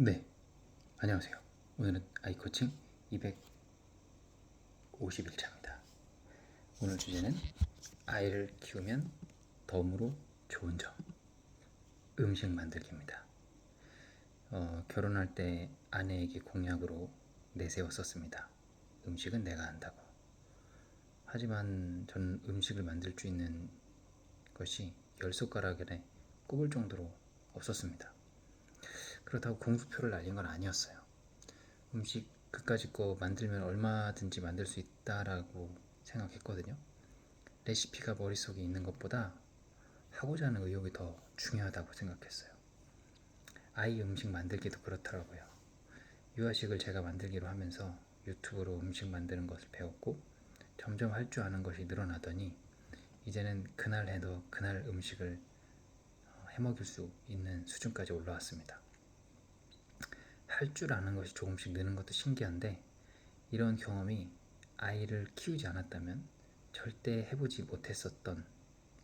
네, 안녕하세요. 오늘은 아이코칭 251차입니다. 오늘 주제는 아이를 키우면 덤으로 좋은 점, 음식 만들기입니다. 어, 결혼할 때 아내에게 공약으로 내세웠었습니다. 음식은 내가 한다고. 하지만 저는 음식을 만들 수 있는 것이 열 손가락에 꼽을 정도로 없었습니다. 그렇다고 공수표를 날린 건 아니었어요. 음식 그까짓 거 만들면 얼마든지 만들 수 있다라고 생각했거든요. 레시피가 머릿속에 있는 것보다 하고자 하는 의욕이 더 중요하다고 생각했어요. 아이 음식 만들기도 그렇더라고요. 유아식을 제가 만들기로 하면서 유튜브로 음식 만드는 것을 배웠고 점점 할 줄 아는 것이 늘어나더니 이제는 그날 해도 그날 음식을 어, 해먹일 수 있는 수준까지 올라왔습니다. 할 줄 아는 것이 조금씩 느는 것도 신기한데 이런 경험이 아이를 키우지 않았다면 절대 해보지 못했었던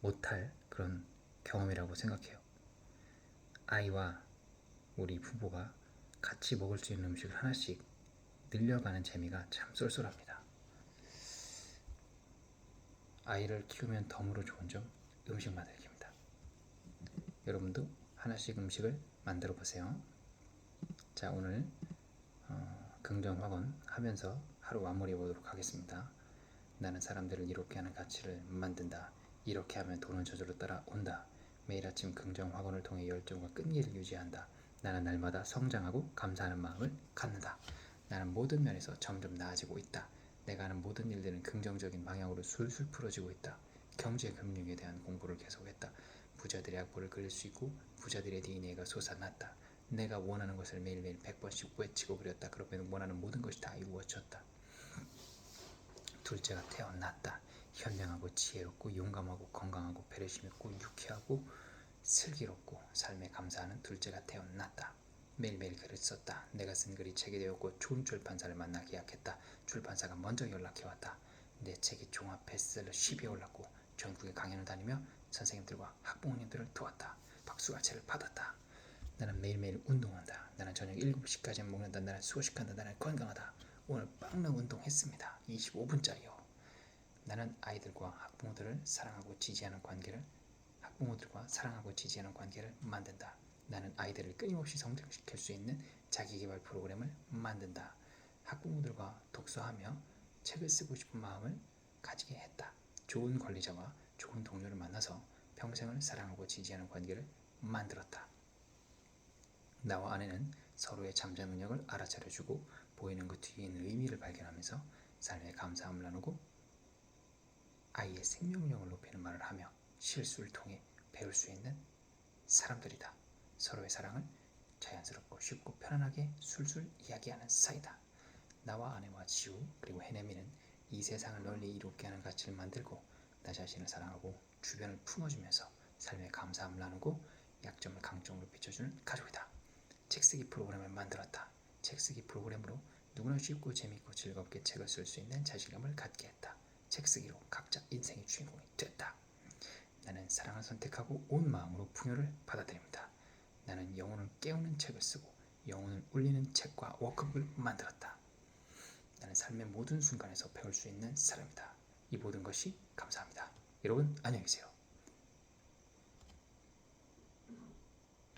못할 그런 경험이라고 생각해요. 아이와 우리 부부가 같이 먹을 수 있는 음식을 하나씩 늘려가는 재미가 참 쏠쏠합니다. 아이를 키우면 덤으로 좋은 점 음식 만들기입니다. 여러분도 하나씩 음식을 만들어 보세요. 자 오늘 어, 긍정 확언 하면서 하루 마무리해 보도록 하겠습니다. 나는 사람들을 이롭게 하는 가치를 만든다. 이렇게 하면 돈은 저절로 따라온다. 매일 아침 긍정 확언을 통해 열정과 끈기를 유지한다. 나는 날마다 성장하고 감사하는 마음을 갖는다. 나는 모든 면에서 점점 나아지고 있다. 내가 하는 모든 일들은 긍정적인 방향으로 술술 풀어지고 있다. 경제 금융에 대한 공부를 계속했다. 부자들의 악보를 그릴 수 있고 부자들의 DNA가 솟아났다. 내가 원하는 것을 매일매일 100번씩 외치고 그렸다. 그러면 원하는 모든 것이 다 이루어졌다. 둘째가 태어났다. 현명하고 지혜롭고 용감하고 건강하고 배려심 있고 유쾌하고 슬기롭고 삶에 감사하는 둘째가 태어났다. 매일매일 글을 썼다. 내가 쓴 글이 책이 되었고 좋은 출판사를 만나 계약했다. 출판사가 먼저 연락해왔다. 내 책이 종합 베스트셀러 10위에 올랐고 전국에 강연을 다니며 선생님들과 학부모님들을 도왔다. 박수가 채를 받았다. 나는 매일매일 운동한다. 나는 저녁 7시까지 먹는다. 나는 소식한다. 나는 건강하다. 오늘 빵랑 운동했습니다. 25분짜리요. 나는 아이들과 학부모들을 사랑하고 지지하는 관계를 학부모들과 사랑하고 지지하는 관계를 만든다. 나는 아이들을 끊임없이 성장시킬 수 있는 자기개발 프로그램을 만든다. 학부모들과 독서하며 책을 쓰고 싶은 마음을 가지게 했다. 좋은 관리자와 좋은 동료를 만나서 평생을 사랑하고 지지하는 관계를 만들었다. 나와 아내는 서로의 잠재 능력을 알아차려주고 보이는 그 뒤에 있는 의미를 발견하면서 삶의 감사함을 나누고 아이의 생명력을 높이는 말을 하며 실수를 통해 배울 수 있는 사람들이다. 서로의 사랑을 자연스럽고 쉽고 편안하게 술술 이야기하는 사이다. 나와 아내와 지우 그리고 해내미는 이 세상을 널리 이롭게 하는 가치를 만들고 나 자신을 사랑하고 주변을 품어주면서 삶의 감사함을 나누고 약점을 강점으로 비춰주는 가족이다. 책쓰기 프로그램을 만들었다. 책쓰기 프로그램으로 누구나 쉽고 재밌고 즐겁게 책을 쓸 수 있는 자신감을 갖게 했다. 책쓰기로 각자 인생의 주인공이 됐다. 나는 사랑을 선택하고 온 마음으로 풍요를 받아들입니다. 나는 영혼을 깨우는 책을 쓰고 영혼을 울리는 책과 워크북을 만들었다. 나는 삶의 모든 순간에서 배울 수 있는 사람이다. 이 모든 것이 감사합니다. 여러분 안녕히 계세요.